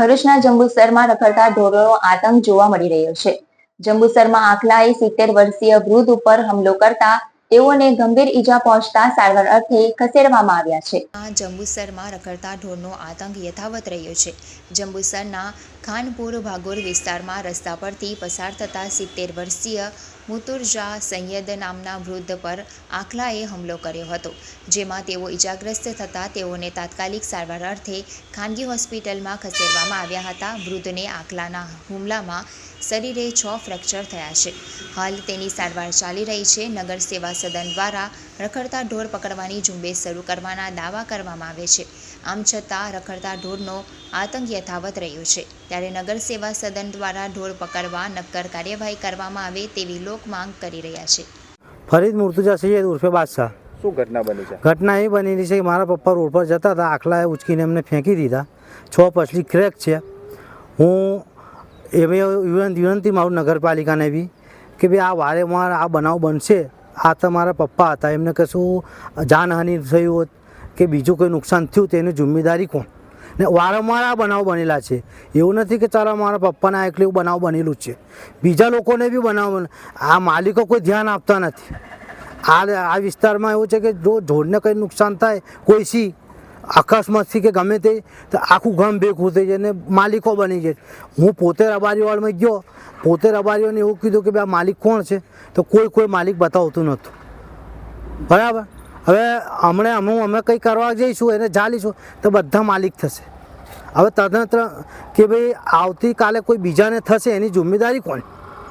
ભરૂચના જંબુસરમાં રખડતા ઢોરોનો આતંક જોવા મળી રહ્યો છે. જંબુસરમાં આખલાએ સિત્તેર વર્ષીય વૃદ્ધ ઉપર હુમલો કરતા તેઓને ગંભીર ઈજા પહોંચતા સારવાર અર્થે ખસેડવામાં આવ્યા છે. આ જંબુસરમાં રખડતા ઢોરનો આતંક યથાવત રહ્યો છે. જંબુસરના ખાનપુર ભાગોર વિસ્તારમાં રસ્તા પરથી પસાર થતા સિત્તેર વર્ષીય મુતુરજા સૈયદ નામના વૃદ્ધ પર આખલાએ હુમલો કર્યો હતો, જેમાં તેઓ ઈજાગ્રસ્ત થતાં તેઓને તાત્કાલિક સારવાર અર્થે ખાનગી હોસ્પિટલમાં ખસેડવામાં આવ્યા હતા. વૃદ્ધને આખલાના હુમલામાં શરીરે છ ફ્રેક્ચર થયા છે. હાલ તેની સારવાર ચાલી રહી છે. નગર સેવા સદન દ્વારા રખડતા ઢોર પકડવાની ઝુંબેશ શરૂ કરવાના દાવા કરવામાં આવે છે. આમ છતાં રખડતા ઢોરનો આતંક યથાવત રહ્યો છે. ત્યારે નગર સેવા સદન દ્વારા ઢોર પકડવા નક્કર કાર્યવાહી કરવામાં આવે તેવી લોક માંગ કરી રહ્યા છે. ફરીદ મુર્તુજા સૈયદ ઉર્ફે બાદશાહ. શું ઘટના બની છે? ઘટના એ બનેલી છે કે મારા પપ્પા રોડ પર જતા હતા. આખલાએ ઉચકીને એમને ફેંકી દીધા. છ પછલી ક્રેક છે. હું એવી વિનંતી વિનંતી મારું નગરપાલિકાને બી કે ભાઈ આ વારેવાર આ બનાવ બનશે. આ તો મારા પપ્પા હતા. એમને કશું જાનહાનિ થયું હોત કે બીજું કોઈ નુકસાન થયું તેની જિમ્મેદારી કોણ? ને વારંવાર આ બનાવ બનેલા છે. એવું નથી કે ચાલો મારા પપ્પાના એકલું બનાવ બનેલું છે. બીજા લોકોને બી બનાવ આ માલિકો કોઈ ધ્યાન આપતા નથી. આ આ વિસ્તારમાં એવું છે કે જો ઢોરને કંઈ નુકસાન થાય, કોઈ સી અકસ્માતથી કે ગમે તે, તો આખું ગામ ભેગું થઈ જાય ને માલિકો બની જાય. હું પોતે રબારીવાળમાં ગયો. પોતે રબારીઓને એવું કીધું કે ભાઈ આ માલિક કોણ છે? તો કોઈ કોઈ માલિક બતાવતું નહોતું. બરાબર? હવે હમણાં અમે અમે કંઈ કરવા જઈશું, એને ચાલીશું તો બધા માલિક થશે. હવે તદનંતર કે ભાઈ આવતીકાલે કોઈ બીજાને થશે, એની જિમ્મેદારી કોણ?